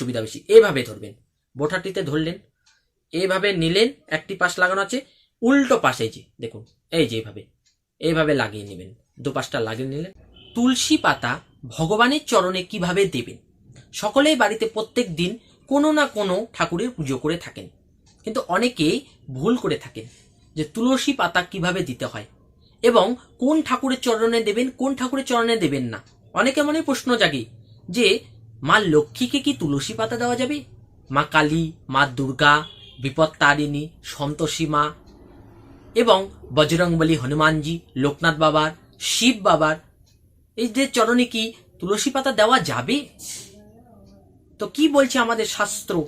সুবিধা বেশি। এভাবে ধরবেন। বোঠাটিতে ধরলেন এইভাবে নিলেন, একটি পাশ লাগানো আছে, উল্টো পাশে যে, দেখুন, এই যে এইভাবে এইভাবে লাগিয়ে নেবেন। দুপাশটা লাগিয়ে নিলেন। তুলসী পাতা ভগবানের চরণে কীভাবে দেবেন? সকলেই বাড়িতে প্রত্যেক দিন কোনো না কোনো ঠাকুরের পুজো করে থাকেন। কিন্তু অনেকেই ভুল করে থাকেন যে তুলসী পাতা কীভাবে দিতে হয় এবং কোন ঠাকুরের চরণে দেবেন, কোন ঠাকুরের চরণে দেবেন না। অনেকে মনে প্রশ্ন জাগে যে মা লক্ষ্মীকে কি তুলসী পাতা দেওয়া যাবে? মা কালী, মা দুর্গা বিপদ তারিণী সন্তোষী মা এবং বজরংবলী হনুমানজি, লোকনাথ বাবার, শিব বাবার। এই যে চরণে কি তুলসী পাতা দেওয়া যাবে? তো কি বলছে আমাদের শাস্ত্র?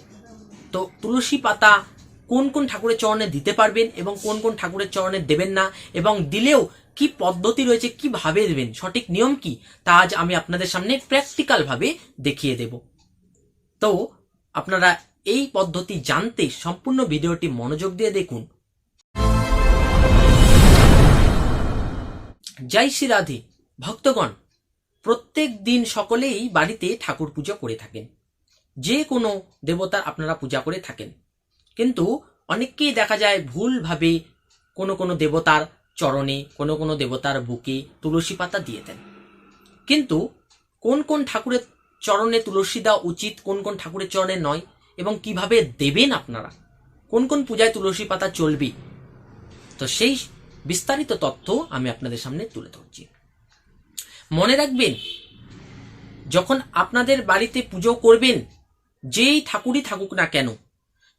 তো তুলসী পাতা কোন কোন ঠাকুরের চরণে দিতে পারবেন এবং কোন কোন ঠাকুরের চরণে দেবেন না এবং দিলেও কি পদ্ধতি রয়েছে কীভাবে দেবেন, সঠিক নিয়ম কি, তা আজ আমি আপনাদের সামনে প্র্যাকটিক্যাল ভাবে দেখিয়ে দেব। তো আপনারা এই পদ্ধতি জানতে সম্পূর্ণ ভিডিওটি মনোযোগ দিয়ে দেখুন। জয় শ্রী রাধে। ভক্তগণ, প্রত্যেক দিন সকলেই বাড়িতে ঠাকুর পুজো করে থাকেন। যে কোনো দেবতার আপনারা পূজা করে থাকেন। কিন্তু অনেককেই দেখা যায় ভুলভাবে কোনো কোনো দেবতার চরণে, কোনো কোনো দেবতার বুকে তুলসী পাতা দিয়ে দেন। কিন্তু কোন কোন ঠাকুরের চরণে তুলসী দেওয়া উচিত, কোন কোন ঠাকুরের চরণে নয় এবং কীভাবে দেবেন আপনারা? কোন কোন পূজায় তুলসী পাতা চলবে? তো সেই বিস্তারিত তথ্য আমি আপনাদের সামনে তুলে ধরছি। মনে রাখবেন, যখন আপনাদের বাড়িতে পুজো করবেন, যেই ঠাকুরই থাকুক না কেন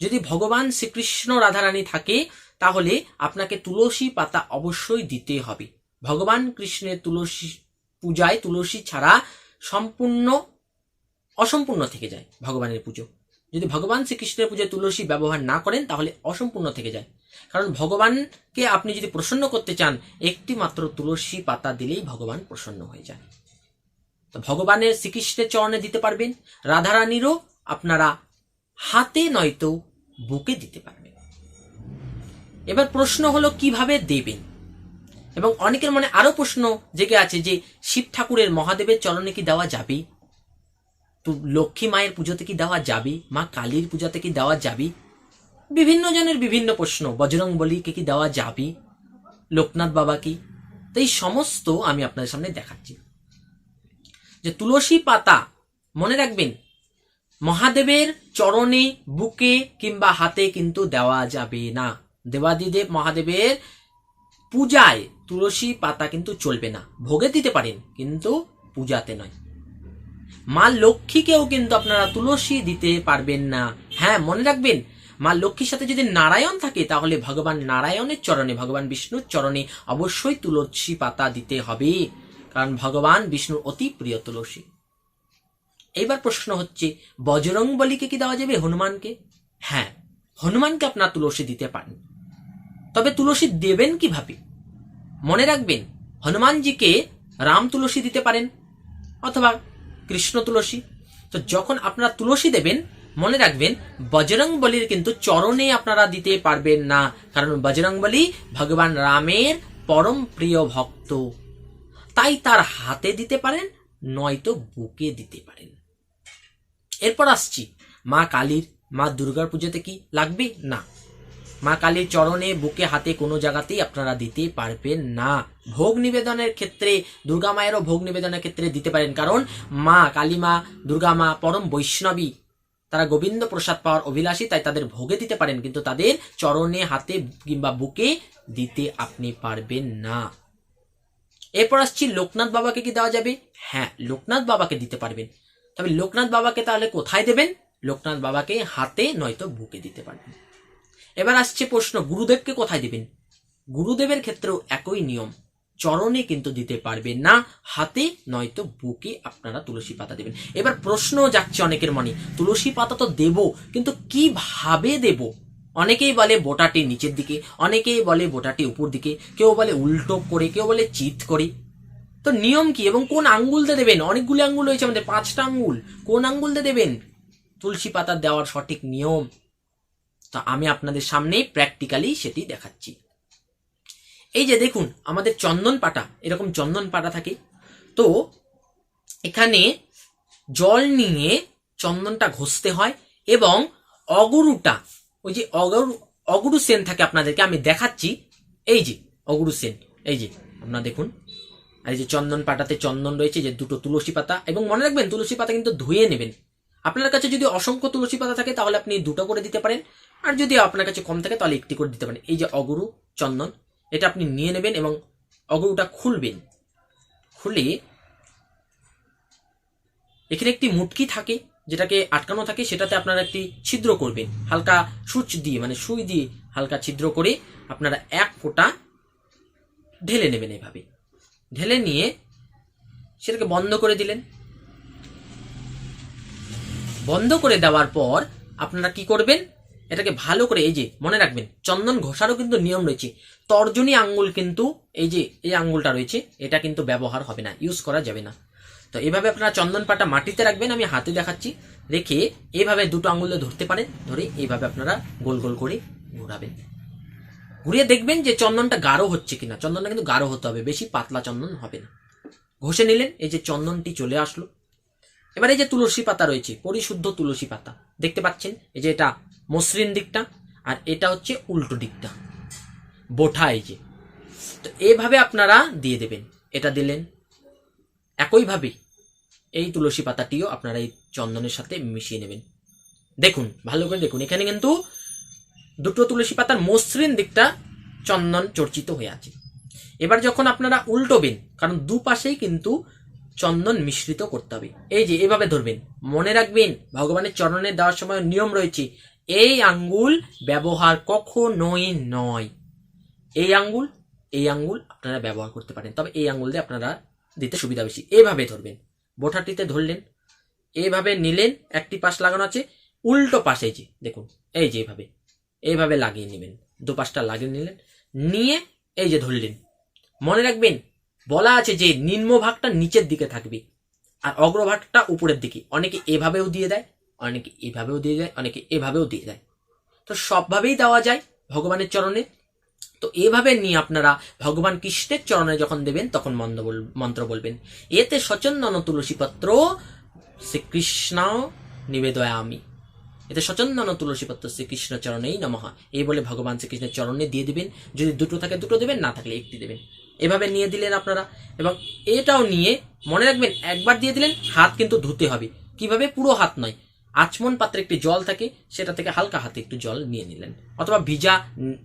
যদি ভগবান শ্রীকৃষ্ণ রাধারানী থাকে, তাহলে আপনাকে তুলসী পাতা অবশ্যই দিতে হবে। ভগবান কৃষ্ণের তুলসী পূজায় তুলসী ছাড়া সম্পূর্ণ, অসম্পূর্ণ থেকে যায় ভগবানের পুজো। যদি ভগবান শ্রীকৃষ্ণের পুজোয় তুলসী ব্যবহার না করেন, তাহলে অসম্পূর্ণ থেকে যায়। কারণ ভগবানকে আপনি যদি প্রসন্ন করতে চান একটি মাত্র তুলসী পাতা দিলেই ভগবান প্রসন্ন হয়ে যায় তো ভগবানের শ্রীকৃষ্ণের চরণে দিতে পারবেন। রাধারানীরও আপনারা হাতে নয়তো বুকে দিতে পারবেন এবার প্রশ্ন হলো, কীভাবে দেবেন? এবং অনেকের মনে আরও প্রশ্ন জেগে আছে যে, শিব ঠাকুরের মহাদেবের চরণে কি দেওয়া যাবে? তো লক্ষ্মী মায়ের পুজোতে কি দেওয়া যাবে? মা কালীর পূজাতে কি দেওয়া যাবে? বিভিন্ন জনের বিভিন্ন প্রশ্ন। বজরং বলিকে কি দেওয়া যাবে? লোকনাথ বাবা কি? তো এই সমস্ত আমি আপনাদের সামনে দেখাচ্ছি। যে তুলসী পাতা, মনে রাখবেন মহাদেবের চরণে, বুকে কিংবা হাতে কিন্তু দেওয়া যাবে না। দেবাদিদেব মহাদেবের পূজায় তুলসী পাতা কিন্তু চলবে না। ভোগে দিতে পারেন, কিন্তু পূজাতে নয়। মা লক্ষ্মীকেও কিন্তু আপনারা তুলসী দিতে পারবেন না। হ্যাঁ মনে রাখবেন, মা লক্ষ্মীর সাথে যদি নারায়ণ থাকে, তাহলে ভগবান নারায়ণের চরণে, ভগবান বিষ্ণুর চরণে অবশ্যই তুলসী পাতা দিতে হবে। কারণ ভগবান বিষ্ণুর অতি প্রিয় তুলসী। এইবার প্রশ্ন হচ্ছে, বজরং বলিকে কি দেওয়া যাবে হনুমানকে? হ্যাঁ হনুমানকে আপনার তুলসী দিতে পারেন। তবে তুলসী দেবেন কীভাবে? মনে রাখবেন, হনুমানজিকে রাম তুলসী দিতে পারেন, অথবা কৃষ্ণ তুলসী। তো যখন আপনারা তুলসী দেবেন, মনে রাখবেন, বজরং বলির কিন্তু চরণে আপনারা দিতে পারবেন না। কারণ বজরং বলি ভগবান রামের পরম প্রিয় ভক্ত। তাই তার হাতে দিতে পারেন, নয়তো বুকে দিতে পারেন। এরপর আসছি। মা কালীর, মা দুর্গার পুজোতে কি লাগবে? না। মা কালীর চরণে বুকে হাতে কোনো জায়গাতেই আপনারা দিতে পারবেন না। ভোগ নিবেদনের ক্ষেত্রে, দুর্গা মায়েরও ভোগ নিবেদনের ক্ষেত্রে দিতে পারেন। কারণ মা কালী মা দুর্গা মা পরম বৈষ্ণবী। তারা গোবিন্দ প্রসাদ পাওয়ার অভিলাষী, তাই তাদের ভোগে দিতে পারেন। কিন্তু তাদের চরণে, হাতে কিংবা বুকে দিতে আপনি পারবেন না। এরপর আসছি, লোকনাথ বাবাকে কি দেওয়া যাবে? হ্যাঁ লোকনাথ বাবাকে দিতে পারবেন। তবে লোকনাথ বাবাকে তাহলে কোথায় দেবেন? লোকনাথ বাবাকে হাতে নয়তো বুকে দিতে পারবেন। এবার আসছে প্রশ্ন, গুরুদেবকে কোথায় দিবেন? গুরুদেবের ক্ষেত্রেও একই নিয়ম, চরণে কিন্তু দিতে পারবেন না, হাতে নয়তো বুকে আপনারা তুলসী পাতা দেবেন। এবার প্রশ্ন যাচ্ছে অনেকের মনে, তুলসী পাতা তো দেব, কিন্তু কীভাবে দেব? অনেকেই বলে বোটাটি নিচের দিকে, অনেকেই বলে বোটাটি উপর দিকে, কেউ বলে উল্টো করে, কেউ বলে চিত করে। তো নিয়ম কি? এবং কোন আঙ্গুল দিয়ে দেবেন? অনেকগুলি আঙ্গুল রয়েছে আমাদের, পাঁচটা আঙ্গুল। কোন আঙ্গুল দিয়ে দেবেন? তুলসী পাতা দেওয়ার সঠিক নিয়ম। তো আমি আপনাদের সামনে প্র্যাকটিক্যালি সেটি দেখাচ্ছি। এই যে দেখুন, আমাদের চন্দন পাটা এরকম চন্দন পাটা থাকে। তো এখানে জল নিয়ে চন্দনটা ঘষতে হয় এবং অগুরুটা, ওই যে অগরু, অগুরু সেন থাকে আপনাদেরকে, আমি দেখাচ্ছি। এই যে, অগুরু সেন, এই যে, আপনারা দেখুন। আর এই যে চন্দন পাটাতে চন্দন রয়েছে, যে দুটো তুলসী পাতা, এবং মনে রাখবেন তুলসী পাতা কিন্তু ধুয়ে নেবেন। আপনার কাছে যদি অসংখ্য তুলসী পাতা থাকে, তাহলে আপনি দুটো করে দিতে পারেন। আর যদি আপনার কাছে কম থাকে, তাহলে একটি করে দিতে পারেন। এই যে অগুরু, চন্দন, এটা আপনি নিয়ে নেবেন এবং অগুরুটা খুলবেন। খুলে এখানে একটি মুটকি থাকে, যেটাকে আটকানো থাকে, সেটাতে আপনারা একটি ছিদ্র করবেন। হালকা সুচ দিয়ে মানে সুই দিয়ে হালকা ছিদ্র করে আপনারা এক ফোঁটা ঢেলে নেবেন এভাবে। ঢেলে নিয়ে সেটাকে বন্ধ করে দিলেন। বন্ধ করে দেওয়ার পর আপনারা কি করবেন? এটাকে ভালো করে এই যে, মনে রাখবেন, চন্দন ঘষারও কিন্তু নিয়ম রয়েছে। তর্জনী আঙ্গুল কিন্তু, এই যে, এই আঙ্গুলটা রয়েছে, এটা কিন্তু ব্যবহার হবে না ইউজ করা যাবে না। তো এভাবে আপনারা চন্দন পাটা মাটিতে রাখবেন, আমি হাতে দেখাচ্ছি। রেখে এভাবে দুটো আঙ্গুলে ধরতে পারেন, ধরে এইভাবে আপনারা গোল গোল করে ঘোরাবেন। ঘুরিয়ে দেখবেন যে চন্দনটা গাঢ় হচ্ছে কিনা। চন্দনটা কিন্তু গাঢ় হতে হবে, বেশি পাতলা চন্দন হবে না। ঘষে নিলেন, এই যে চন্দনটি চলে আসলো। এবার এই যে তুলসী পাতা রয়েছে, পরিশুদ্ধ তুলসী পাতা। দেখতে পাচ্ছেন, এই যে এটা মসৃণ দিকটা, আর এটা হচ্ছে উল্টো দিকটা। বোঠা এই যে। তো এইভাবে আপনারা দিয়ে দেবেন। এটা দিলেন। একইভাবে এই তুলসী পাতাটিও আপনারা এই চন্দনের সাথে মিশিয়ে নেবেন। দেখুন, ভালো করে দেখুন। এখানে কিন্তু দুটো তুলসী পাতার মসৃণ দিকটা চন্দন চর্চিত হয়ে আছে। এবার যখন আপনারা উল্টোবেন, কারণ দুপাশেই কিন্তু চন্দন মিশ্রিত করতে হবে। এই যে, এভাবে ধরবেন। মনে রাখবেন, ভগবানের চরণে দেওয়ার সময় নিয়ম রয়েছে, এই আঙ্গুল ব্যবহার কখনোই নয়। এই আঙ্গুল এই আঙ্গুল আপনারা ব্যবহার করতে পারেন, তবে এই আঙ্গুল দিয়ে আপনারা দিতে সুবিধা বেশি। এভাবে ধরবেন। বোঠাটিতে ধরলেন, এভাবে নিলেন, একটি পাশ লাগানো আছে, উল্টো পাশে যে, দেখুন, এই যে এইভাবে এইভাবে লাগিয়ে নেবেন। দুপাশটা লাগিয়ে নিলেন। নিয়ে এই যে ধরলেন। মনে রাখবেন, বলা আছে যে নিম্ন ভাগটা নিচের দিকে থাকবে আর অগ্রভাগটা উপরের দিকে। অনেকে এভাবেও দিয়ে দেয়, অনেকে এভাবেও দিয়ে দেয়, অনেকে এভাবেও দিয়ে দেয়। তো সবভাবেই দেওয়া যায় ভগবানের চরণে। তো এভাবে নিয়ে আপনারা ভগবান কৃষ্ণের চরণে যখন দেবেন, তখন মন্দ মন্ত্র বলবেন। এতে সচন্দন তুলসীপত্র শ্রীকৃষ্ণ নিবেদয় আমি এতে সচন্দন তুলসীপত্র শ্রীকৃষ্ণ চরণেই নমঃ। এই বলে ভগবান শ্রীকৃষ্ণের চরণে দিয়ে দিবেন। যদি দুটো থাকে, দুটো দেবেন, না থাকলে একটি দেবেন। এভাবে নিয়ে দিলেন আপনারা। এবং এটাও নিয়ে মনে রাখবেন, একবার দিয়ে দিলেন, হাত কিন্তু ধুতে হবে। কীভাবে? পুরো হাত নয়। আচমন পাত্রে একটি জল থাকে, সেটা থেকে হালকা হাতে একটু জল নিয়ে নিলেন। অথবা ভিজা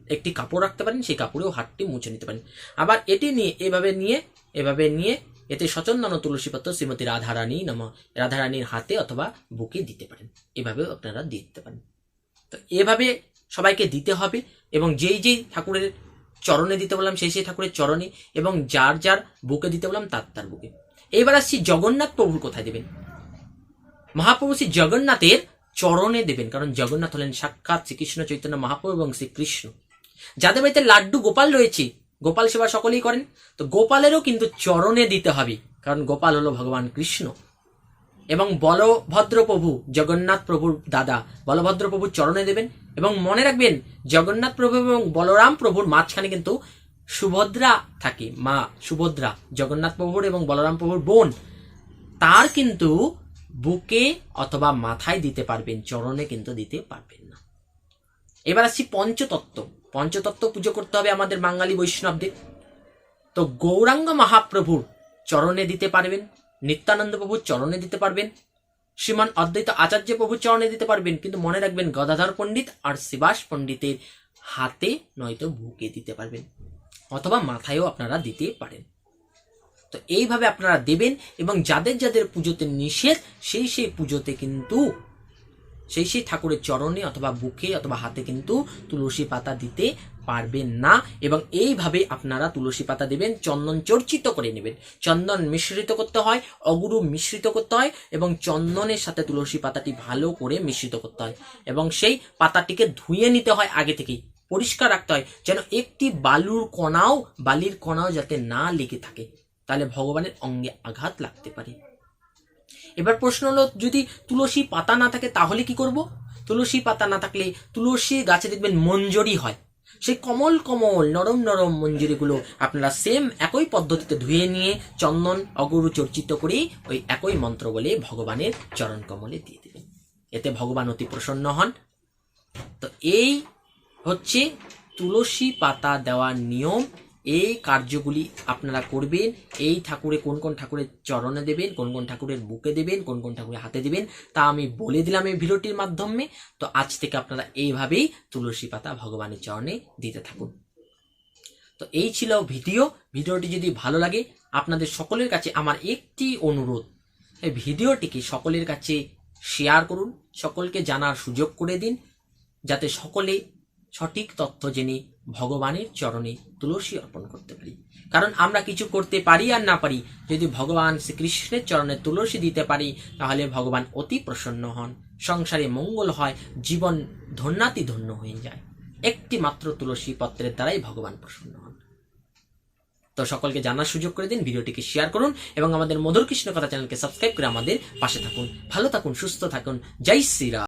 একটি কাপড় রাখতে পারেন, সেই কাপড়েও হাতটি মুছে নিতে পারেন। আবার এটি নিয়ে, এভাবে নিয়ে এভাবে নিয়ে এতে সচন্দন তুলসীপত্র শ্রীমতী রাধারানী নম রাধারানীর হাতে অথবা বুকে দিতে পারেন। এভাবেও আপনারা দিতে পারেন। তো এভাবে সবাইকে দিতে হবে এবং যেই যেই ঠাকুরের চরণে দিতে বললাম, সেই সেই ঠাকুরের চরণে এবং যার যার বুকে দিতে বললাম, তার তার বুকে। এইবার আসছি জগন্নাথ প্রভুর কোথায় দেবেন? মহাপ্রভু শ্রী জগন্নাথের চরণে দেবেন, কারণ জগন্নাথ হলেন সাক্ষাৎ শ্রীকৃষ্ণ চৈতন্য মহাপ্রভু এবং শ্রীকৃষ্ণ। যাদের বাড়িতে লাড্ডু গোপাল রয়েছে গোপাল সেবা সকলেই করেন। তো গোপালেরও কিন্তু চরণে দিতে হবে, কারণ গোপাল হলো ভগবান কৃষ্ণ। এবং বলভদ্র প্রভু জগন্নাথ প্রভুর দাদা বলভদ্র প্রভুর চরণে দেবেন। এবং মনে রাখবেন, জগন্নাথ প্রভু এবং বলরাম প্রভুর মাঝখানে কিন্তু সুভদ্রা থাকে, মা সুভদ্রা, জগন্নাথ প্রভুর এবং বলরাম প্রভুর বোন। তার কিন্তু বুকে অথবা মাথায় দিতে পারবেন, চরণে কিন্তু দিতে পারবেন না। এবার আসছি পঞ্চতত্ত্ব। পঞ্চতত্ত্ব পুজো করতে হবে আমাদের বাঙালি বৈষ্ণবদের। তো গৌরাঙ্গ মহাপ্রভুর চরণে দিতে পারবেন, নিত্যানন্দ প্রভুর চরণে দিতে পারবেন, শ্রীমান অদ্বৈত আচার্য প্রভুর চরণে দিতে পারবেন, কিন্তু মনে রাখবেন গদাধর পণ্ডিত আর শিবাস পণ্ডিতের হাতে নয়তো বুকে দিতে পারবেন, অথবা মাথায়ও আপনারা দিতে পারেন। তো এইভাবে আপনারা দেবেন এবং যাদের যাদের পুজোতে নিষেধ, সেই সেই পুজোতে কিন্তু সেই সেই ঠাকুরের চরণে অথবা বুকে অথবা হাতে কিন্তু তুলসী পাতা দিতে পারবেন না এবং এইভাবে আপনারা তুলসী পাতা দেবেন, চন্দন চর্চিত করে নেবেন। চন্দন মিশ্রিত করতে হয়, অগুরু মিশ্রিত করতে হয় এবং চন্দনের সাথে তুলসী পাতাটি ভালো করে মিশ্রিত করতে হয় এবং সেই পাতাটিকে ধুয়ে নিতে হয় আগে থেকেই। পরিষ্কার রাখতে হয় যেন একটি বালুর কণাও, বালির কণাও যাতে না লেগে থাকে। তাহলে ভগবানের অঙ্গে আঘাত লাগতে পারে। এবার প্রশ্ন হলো, যদি তুলসী পাতা না থাকে তাহলে কি করব? তুলসী পাতা না থাকলে তুলসী গাছে দেখবেন মঞ্জরি হয়। সেই কমল কমল নরম নরম মঞ্জুরিগুলো আপনারা সেম একই পদ্ধতিতে ধুয়ে নিয়ে চন্দন, অগরু চর্চিত করে ওই একই মন্ত্র বলে ভগবানের চরণ কমলে দিয়ে দেবেন। এতে ভগবান অতি প্রসন্ন হন। তো এই হচ্ছে তুলসী পাতা দেওয়ার নিয়ম। এই কার্যগুলি আপনারা করবেন। এই ঠাকুরে কোন কোন ঠাকুরের চরণে দেবেন, কোন কোন ঠাকুরের বুকে দেবেন, কোন কোন ঠাকুরের হাতে দেবেন, তা আমি বলে দিলাম এই ভিডিওটির মাধ্যমে। তো আজ থেকে আপনারা এইভাবেই তুলসী পাতা ভগবানের চরণে দিতে থাকুন। তো এই ছিল ভিডিও। ভিডিওটি যদি ভালো লাগে, আপনাদের সকলের কাছে আমার একটি অনুরোধ, এই ভিডিওটিকে সকলের কাছে শেয়ার করুন, সকলকে জানার সুযোগ করে দিন, যাতে সকলে সঠিক তথ্য জেনে ভগবানের চরণে তুলসী অর্পণ করতে পারি। কারণ আমরা কিছু করতে পারি আর না পারি, যদি ভগবান শ্রীকৃষ্ণের চরণে তুলসী দিতে পারি, তাহলে ভগবান অতি প্রসন্ন হন। সংসারে মঙ্গল হয়, জীবন ধন্যাতি ধন্য হয়ে যায়। একটি মাত্র তুলসী পত্রের দ্বারাই ভগবান প্রসন্ন হন। তো সকলকে জানার সুযোগ করে দিন, ভিডিওটিকে শেয়ার করুন এবং আমাদের মধুর কৃষ্ণ কথা চ্যানেলকে সাবস্ক্রাইব করে আমাদের পাশে থাকুন। ভালো থাকুন, সুস্থ থাকুন। জয় শ্রীরাম।